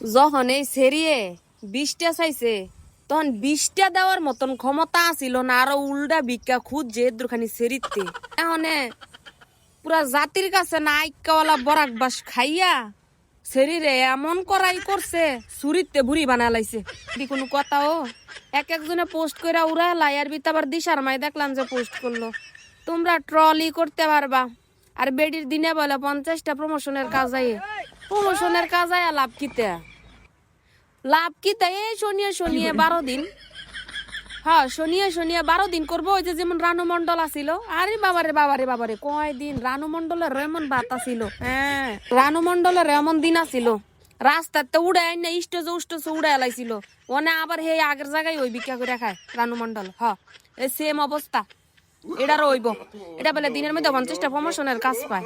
যখন এই সেরিয়ে বিষটা চাইছে তখন বিষটা দেওয়ার মতন ক্ষমতা আছিল না আরও উল্টা ভিক্ষা খুঁজছে দুখানি সেরিতে। এখন পুরা জাতির কাছে না আইকাওয়ালা বরাক বাস খাইয়া শরীরে এমন করাই করছে সুরিতে ভুড়ি বানা লাইছে দি কোনো কথাও এক একজনে পোস্ট করে উড়া লাই আর বিতে আবার দিশার মাই দেখলাম যে পোস্ট করল। তোমরা ট্রলি করতে পারবা আর বেডির দিনে বলে পঞ্চাশটা প্রমোশনের কাজ আয়ে। প্রমোশনের কাজ আয়া লাভ কিতে? লাভ কিতে এই শনিয়ে শনিয়ে বারো দিন। হ্যাঁ শনিয়ে শনিয়ে বারো দিন করব। ওই যে যেমন রানু মন্ডল আসিল আরে বাবারে বাবারে বাবারে কয় দিন? রানু মন্ডলের এমন ভাত আসিল হ্যাঁ। রানু মন্ডলের এমন দিন আসিল রাস্তাতে উড়ে আইন না স্টেজে উস্টেজে উড়ে এলাইছিল ওনে আবার হে আগের জায়গায় ওই ভিক্ষা করে খায় রানু মন্ডল হ এই সেম অবস্থা। এটা হইব এটা বলে দিনের মধ্যে পঞ্চাশটা প্রমোশনের কাজ পায়।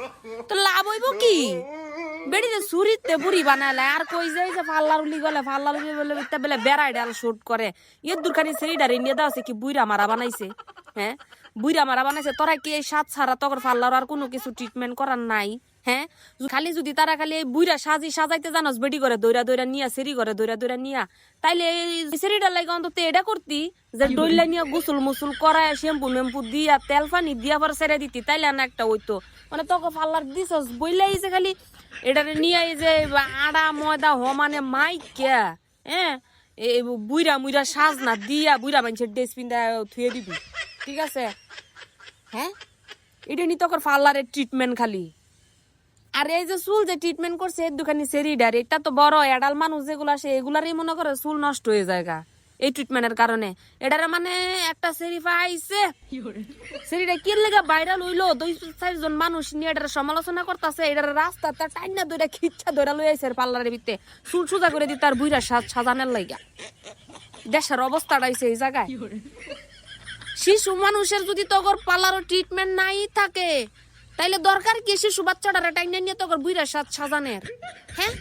তো লাভ হইব কি? বেড়িতে সুরিতে বুড়ি বানালে আর কই যাই যে ফাল্লার উলি গলে, ফাল্লার উলি বলে বেলে বেড়াই ডাল শুট করে। ইয়ে দূরখানি সেইডার নিয়ে দাও কি বুইরা মারা বানাইছে হ্যাঁ? বুইরা মারা বানাইছে তোরা কি এই সাত ছাড়া তখন ফাল্লার আর কোনো কিছু ট্রিটমেন্ট করার নাই? হ্যাঁ? খালি যদি তারা খালি এই বুইরা সাজি সাজাইতে জানোস বেডি করে দৈরা দৈরা নিয়া সেরি করে দৈরা দৈরা নিয়া। তাইলে এই সেরিটার লাগে অন্তত এটা করতি যে ডইলা নিয়া গুসল মুসুল করায় শ্যাম্পু মেম্পু দিয়া তেল পানি দিয়া পরে সেরে দিতি তাইলে না একটা হইতো। মানে তখন ফাল্লার দিছস বইলাই যে খালি এটারে নিয়ে এই যে আড়া ময়দা হমানে মাইকা হ্যাঁ? এই বুইরা মুইরা সাজ না দিয়া বুইরা মানুষের ড্রেস পিন্ধা থুয়ে দিবি ঠিক আছে? হ্যাঁ? এটা নি তখন ফাল্লারের ট্রিটমেন্ট খালি। আর এই যে চুল যে ট্রিটমেন্ট করছে এর দোকানি সেরিডার এটা তো বড় এডাল মানুষ যেগুলো আসে, এগুলারই মনে করে চুল নষ্ট হয়ে যায়। এই ট্রিটমেন্টের কারণে। এটারে মানে একটা সেরিফা আইছে। সেরিটা কি লেগে ভাইরাল হইল? দুই চারজন মানুষ নিয়ে এটার সমালোচনা করতেছে। এটার রাস্তা তার টাইনা দইরা খিচ্ছা দইরা লই আইছে পার্লারের ভিতরে চুল সুজা করে দিতে আর বুইরা সাজ সাজানের লাইগা। দেশের অবস্থাটা হইছে এই জায়গায়। শিশু মানুষের যদি তগর পালারও ট্রিটমেন্ট নাই থাকে, তাইলে দরকার কি শিশু বাচ্চাটারা টাইনা নিয়ে তগর বুইরা সাজ সাজানের হ্যাঁ?